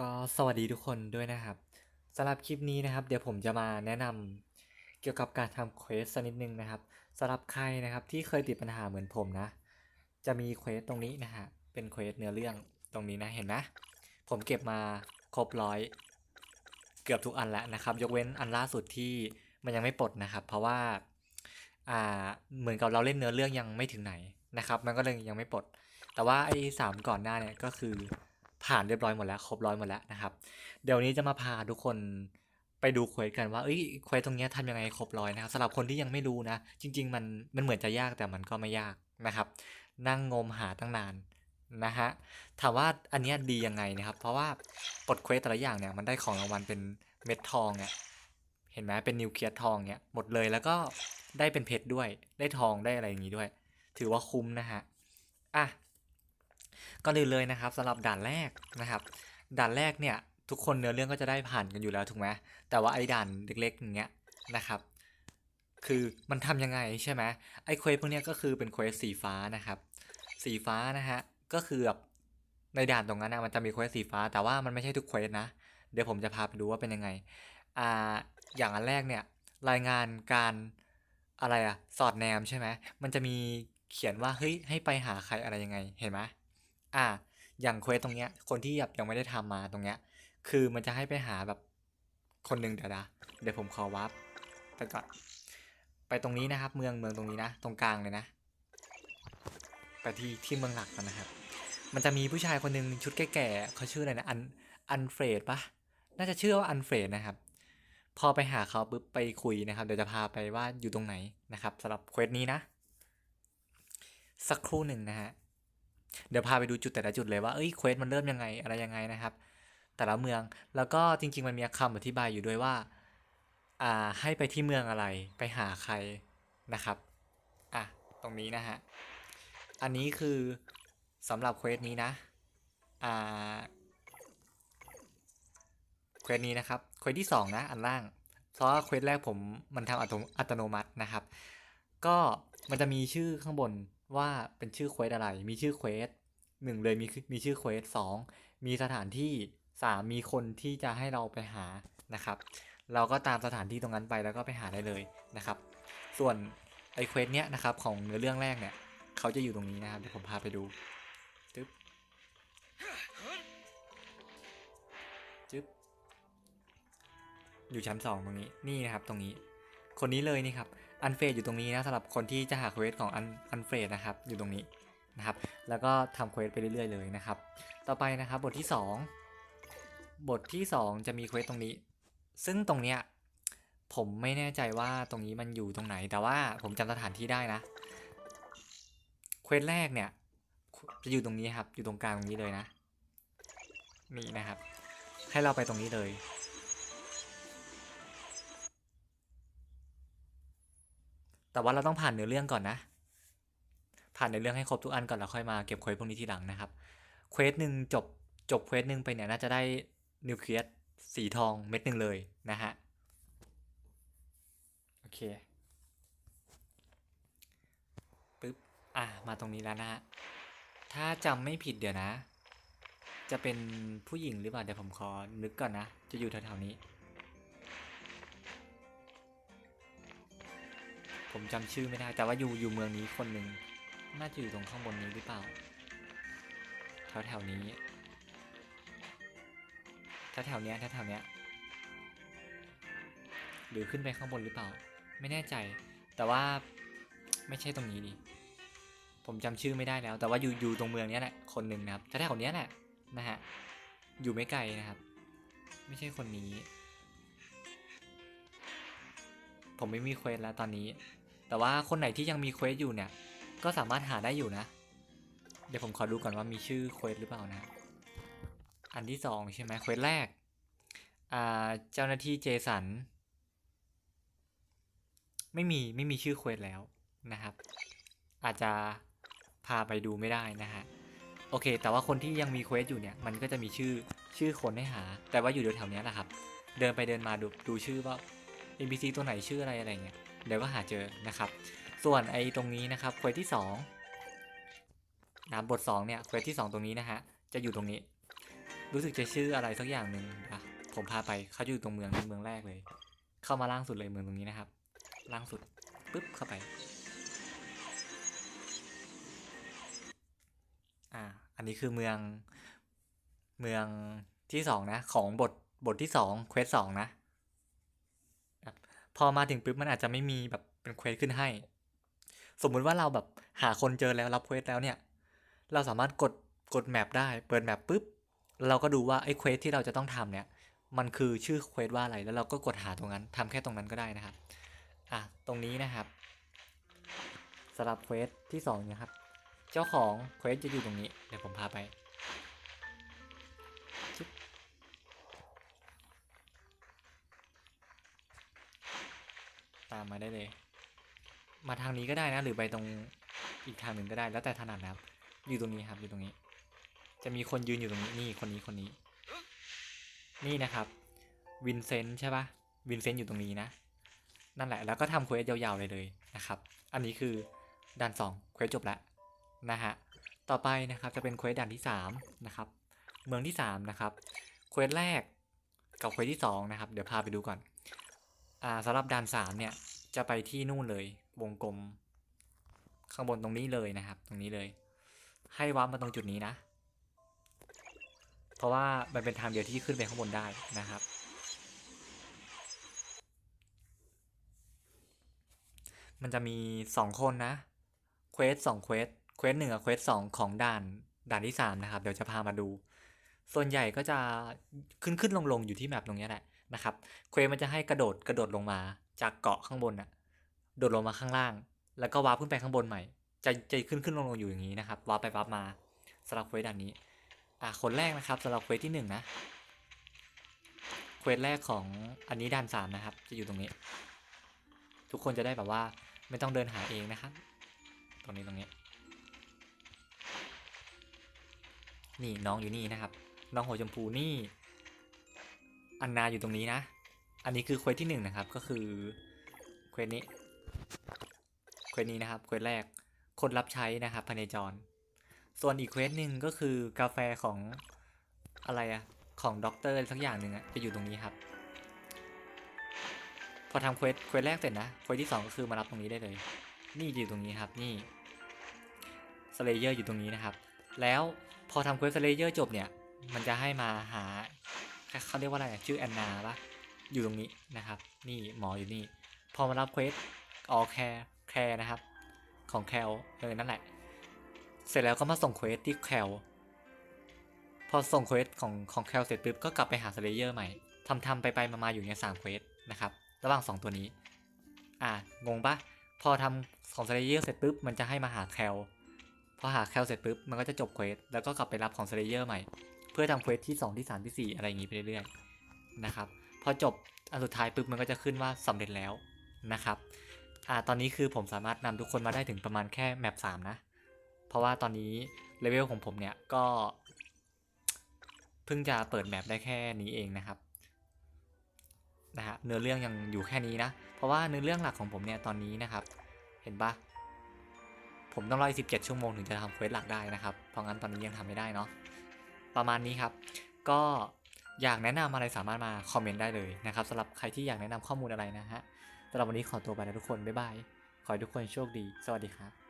ก็สวัสดีทุกคนด้วยนะครับสำหรับคลิปนี้นะครับ เดี๋ยวผมจะมาแนะนำเกี่ยวกับการทำเควสสักนิดนึงนะครับสำหรับใครนะครับที่เคยติดปัญหาเหมือนผมนะ จะมีเควสตรงนี้นะฮะเป็นเควสเนื้อเรื่องตรงนี้นะเห็นไหมผมเก็บมาครบร้อยเกือบทุกอันแล้วนะครับ ยกเว้นอันล่าสุดที่มันยังไม่ปลดนะครับ เพราะว่าอ่าเหมือนกับเราเล่นเนื้อเรื่องยังไม่ถึงไหนนะครับ มันก็เลยยังไม่ปลด แต่ว่าไอ้สามก่อนหน้าเนี่ยก็คือ ผ่านเรียบร้อยหมดแล้ว ครบร้อยหมดแล้วนะครับ เดี๋ยวนี้จะมาพาทุกคนไปดูเควสกันว่าเอ้ยเควสตรงนี้ทำยังไงครบร้อยนะครับสำหรับคนที่ยังไม่รู้นะ จริง ๆ มันมันเหมือนจะยากแต่มันก็ไม่ยากนะครับ นั่งงมหาตั้งนานนะฮะถามว่าอันนี้ดียังไงนะครับ เพราะว่าปลดเควสแต่ละอย่างเนี่ยมันได้ของรางวัลเป็นเม็ดทองเนี่ยเห็นไหมเป็นนิวเคลียสทองเนี่ยหมดเลยแล้วก็ได้เป็นเพชรด้วย ได้ทองได้อะไรอย่างนี้ด้วย ถือว่าคุ้มนะฮะอะ ก็เลยเลยนะครับสำหรับด่านแรกนะครับ ด่านแรกเนี่ยทุกคนเนื้อเรื่องก็จะได้ผ่านกันอยู่แล้วถูกไหมแต่ว่าไอ้ด่านเล็กๆอย่างเงี้ยนะครับ คือมันทำยังไงใช่ไหมไอ้เควสพวกเนี้ยก็คือเป็นเควสสีฟ้านะครับ สีฟ้านะฮะก็คือแบบในด่านตรงนั้นนะมันจะมีเควสสีฟ้า แต่ว่ามันไม่ใช่ทุกเควสนะ เดี๋ยวผมจะพาไปดูว่าเป็นยังไงอ่าอย่างอันแรกเนี่ยรายงานการอะไรอะสอดแนมใช่ไหมมันจะมีเขียนว่าเฮ้ยให้ไปหาใครอะไรยังไงเห็นไหม อ่า อย่างเควสตรงเนี้ย คนที่แบบยังไม่ได้ทำมาตรงเนี้ย คือมันจะให้ไปหาแบบคนหนึ่งเดี๋ยวนะเดี๋ยวผมขอวับไปก่อนไปตรงนี้นะครับ เมืองเมืองตรงนี้นะ ตรงกลางเลยนะไปที่ที่เมืองหลักกันนะครับ มันจะมีผู้ชายคนหนึ่งชุดแก่ๆเขาชื่ออะไรนะอันอันเฟรดปะน่าจะชื่อว่าอันเฟรดนะครับ พอไปหาเขาปุ๊บไปคุยนะครับ เดี๋ยวจะพาไปว่าอยู่ตรงไหนนะครับสำหรับเควสนี้นะ สักครู่หนึ่งนะฮะ เดี๋ยวพาไปดูจุดแต่ละจุดเลยว่าเอ้ยเควสมันเริ่มยังไงอะไรยังไงนะครับ แต่ละเมืองแล้วก็จริง ๆ มันมีคำอธิบายอยู่ด้วยว่าอ่าให้ไปที่เมืองอะไรไปหาใครนะครับอะตรงนี้นะฮะอันนี้คือสำหรับเควสนี้นะอ่าเควสนี้นะครับเควสที่สองนะอันล่างเพราะว่าเควสแรกผมมันทำอัตโนมัตินะครับ ก็มันจะมีชื่อข้างบน ว่าเป็นชื่อเควสอะไร มีชื่อเควสหนึ่งเลยมีมีชื่อเควสสองมีสถานที่สามมีคนที่จะให้เราไปหานะครับ เราก็ตามสถานที่ตรงนั้นไปแล้วก็ไปหาได้เลยนะครับ ส่วนไอเควสเนี้ยนะครับของเนื้อเรื่องแรกเนี่ยเขาจะอยู่ตรงนี้นะครับเดี๋ยวผมพาไปดูจึ๊บจึ๊บอยู่ชั้นสองตรงนี้นี่นะครับตรงนี้ คนนี้เลยนี่ครับอันเฟรอยู่ตรงนี้นะสำหรับคนที่จะหาเควสของอันอันเฟรนะครับอยู่ตรงนี้นะครับ แล้วก็ทำเควสไปเรื่อยๆเลยนะครับ ต่อไปนะครับบทที่ 2 บทที่ 2 จะมีเควสตรงนี้ ซึ่งตรงเนี้ยผมไม่แน่ใจว่าตรงนี้มันอยู่ตรงไหน แต่ว่าผมจำสถานที่ได้นะ เควสแรกเนี่ยจะอยู่ตรงนี้ครับ อยู่ตรงกลางตรงนี้เลยนะ นี่นะครับ ให้เราไปตรงนี้เลย แต่ว่าเราต้องผ่านเนื้อเรื่องก่อนนะ ผ่านเนื้อเรื่องให้ครบทุกอันก่อนแล้วค่อยมาเก็บเควสพวกนี้ทีหลังนะครับ เควสหนึ่งจบจบเควสหนึ่งไปเนี่ยน่าจะได้นิวเคลียสสีทองเม็ดหนึ่งเลยนะฮะ โอเคปึ๊บ อะ มาตรงนี้แล้วนะฮะ ถ้าจำไม่ผิดเดี๋ยวนะ จะเป็นผู้หญิงหรือเปล่าเดี๋ยวผมขอนึกก่อนนะ จะอยู่แถวๆนี้ ผมจำชื่อไม่ได้ แต่ว่าอยู่อยู่เมืองนี้คนหนึ่งน่าจะอยู่ตรงข้างบนนี้หรือเปล่า แถวแถวนี้แถวแถวเนี้ยแถวแถวเนี้ยหรือขึ้นไปข้างบนหรือเปล่า ไม่แน่ใจ แต่ว่าไม่ใช่ตรงนี้ดิผมจำชื่อไม่ได้แล้ว แต่ว่าอยู่อยู่ตรงเมืองนี้แหละคนหนึ่งนะครับแถวแถวๆเนี้ยแหละนะฮะอยู่ไม่ไกลนะครับ ไม่ใช่คนนี้ ผมไม่มีเควสแล้วตอนนี้ แต่ว่าคนไหนที่ยังมีเควสอยู่เนี่ย ก็สามารถหาได้อยู่นะ เดี๋ยวผมขอดูก่อนว่ามีชื่อเควสหรือเปล่านะ อันที่สองใช่ไหมเควสแรก อ่า เจ้าหน้าที่เจสัน ไม่มีไม่มีชื่อเควสแล้วนะครับ อาจจะพาไปดูไม่ได้นะฮะ โอเค แต่ว่าคนที่ยังมีเควสอยู่เนี่ย มันก็จะมีชื่อชื่อคนให้หา แต่ว่าอยู่แถวๆนี้แหละครับ เดินไปเดินมาดูดูชื่อว่า NPC ตัวไหนชื่ออะไรอะไรเงี้ย เดี๋ยวก็หาเจอนะครับ ส่วนไอ้ตรงนี้นะครับเควสที่2นะบท2เนี่ยเควสที่ 2 ตรงนี้นะฮะจะอยู่ตรงนี้ รู้สึกจะชื่ออะไรสักอย่างหนึ่งอะผมพาไปเขาอยู่ตรงเมืองนี้เมืองแรกเลย เข้ามาล่างสุดเลยเมืองตรงนี้นะครับ ล่างสุดปุ๊บเข้าไปอ่าอันนี้คือเมืองเมืองที่สองนะของบทบทที่สองเควสสองนะ พอมาถึงปุ๊บมันอาจจะไม่มีแบบเป็นเควสขึ้นให้ สมมุติว่าเราแบบหาคนเจอแล้วรับเควสแล้วเนี่ย เราสามารถกดกดแมปได้ เปิดแมปปุ๊บ เราก็ดูว่าไอ้เควสที่เราจะต้องทำเนี่ย มันคือชื่อเควสว่าอะไร แล้วเราก็กดหาตรงนั้นทำแค่ตรงนั้นก็ได้นะครับ อะ ตรงนี้นะครับสำหรับเควสที่สองนะครับ เจ้าของเควสจะอยู่ตรงนี้ เดี๋ยวผมพาไป ตามมาได้เลย มาทางนี้ก็ได้นะ หรือไปตรงอีกทางหนึ่งก็ได้ แล้วแต่ถนัดนะครับ อยู่ตรงนี้ครับ อยู่ตรงนี้ จะมีคนยืนอยู่ตรงนี้นี่คนนี้คนนี้ นี่นะครับ วินเซนต์ใช่ปะวินเซนต์อยู่ตรงนี้นะ นั่นแหละ แล้วก็ทำเควสยาวๆเลยเลยนะครับ อันนี้คือด่าน2เควสจบแล้วนะฮะ ต่อไปนะครับจะเป็นเควสด่านที่3นะครับ เมืองที่3นะครับ เควสแรกกับเควสที่2นะครับ เดี๋ยวพาไปดูก่อน อ่าสำหรับด่าน3เนี่ยจะไปที่นู่นเลยวงกลม ข้างบนตรงนี้เลยนะครับ ตรงนี้เลย ให้วับมาตรงจุดนี้นะ เพราะว่ามันเป็นทางเดียวที่ขึ้นไปข้างบนได้นะครับ มันจะมีสองคนนะเควสสองเควสเควสหนึ่งกับเควสสองของด่านด่านที่สามนะครับ เดี๋ยวจะพามาดู ส่วนใหญ่ก็จะขึ้นขึ้นลงลงอยู่ที่แมปตรงนี้แหละ นะครับเควสมันจะให้กระโดดกระโดดลงมาจากเกาะข้างบนน่ะโดดลงมาข้างล่าง แล้วก็วาร์ปขึ้นไปข้างบนใหม่ จะจะขึ้นขึ้นลงลงอยู่อย่างนี้นะครับวาร์ปไปวาร์ปมาสำหรับเควสด่านนี้อะคนแรกนะครับสำหรับเควสที่หนึ่งนะเควสแรกของอันนี้ด่านสามนะครับ จะอยู่ตรงนี้ ทุกคนจะได้แบบว่าไม่ต้องเดินหาเองนะครับ ตรงนี้ตรงนี้ นี่น้องอยู่นี่นะครับ น้องหัวชมพูนี่ อันนาอยู่ตรงนี้นะ อันนี้คือเควสที่หนึ่งนะครับ ก็คือเควสนี้เควสนี้นะครับเควสแรกคนรับใช้นะครับพเนจร ส่วนอีกเควสหนึ่งก็คือกาแฟของอะไรอะของด็อกเตอร์สักอย่างหนึ่งอะจะอยู่ตรงนี้ครับ พอทำเควสเควสแรกเสร็จนะเควสที่สองก็คือมารับตรงนี้ได้เลย นี่อยู่ตรงนี้ครับนี่สเลเยอร์อยู่ตรงนี้นะครับ แล้วพอทำเควสสเลเยอร์จบเนี่ย มันจะให้มาหา เขาเรียกว่าอะไรชื่อแอนนาปะอยู่ตรงนี้นะครับ นี่หมออยู่นี่ พอมารับเควสออแคร์แคร์นะครับ ของแคลเออนั่นแหละ เสร็จแล้วก็มาส่งเควสที่แคลพอส่งเควสของของแคลเสร็จปุ๊บก็กลับไปหาสเลเยอร์ใหม่ทำทำไปไปมามาอยู่ในสามเควสนะครับ ระหว่างสองตัวนี้ อ่างงปะพอทำของสเลเยอร์เสร็จปุ๊บมันจะให้มาหาแคลพอหาแคลเสร็จปุ๊บมันก็จะจบเควสแล้วก็กลับไปรับของสเลเยอร์ใหม่ เพื่อทำเควสที่สองที่สามที่สี่อะไรอย่างงี้ไปเรื่อยๆนะครับพอจบอันสุดท้ายปุ๊บมันก็จะขึ้นว่าสำเร็จแล้วนะครับอ่าตอนนี้คือผมสามารถนำทุกคนมาได้ถึงประมาณแค่แมปสามนะ เพราะว่าตอนนี้เลเวลของผมเนี่ยก็เพิ่งจะเปิดแมปได้แค่นี้เองนะครับนะฮะเนื้อเรื่องยังอยู่แค่นี้นะ เพราะว่าเนื้อเรื่องหลักของผมเนี่ยตอนนี้นะครับ เห็นปะผมต้องรออีก17 ชั่วโมงถึงจะทำเควสหลักได้นะครับ เพราะงั้นตอนนี้ยังทำไม่ได้เนาะ ประมาณนี้ครับ ก็อยากแนะนำอะไรสามารถมาคอมเมนต์ได้เลยนะครับสำหรับใครที่อยากแนะนำข้อมูลอะไรนะฮะสำหรับวันนี้ขอตัวไปแล้วทุกคนบ๊ายบายขอให้ทุกคนโชคดี สวัสดีครับ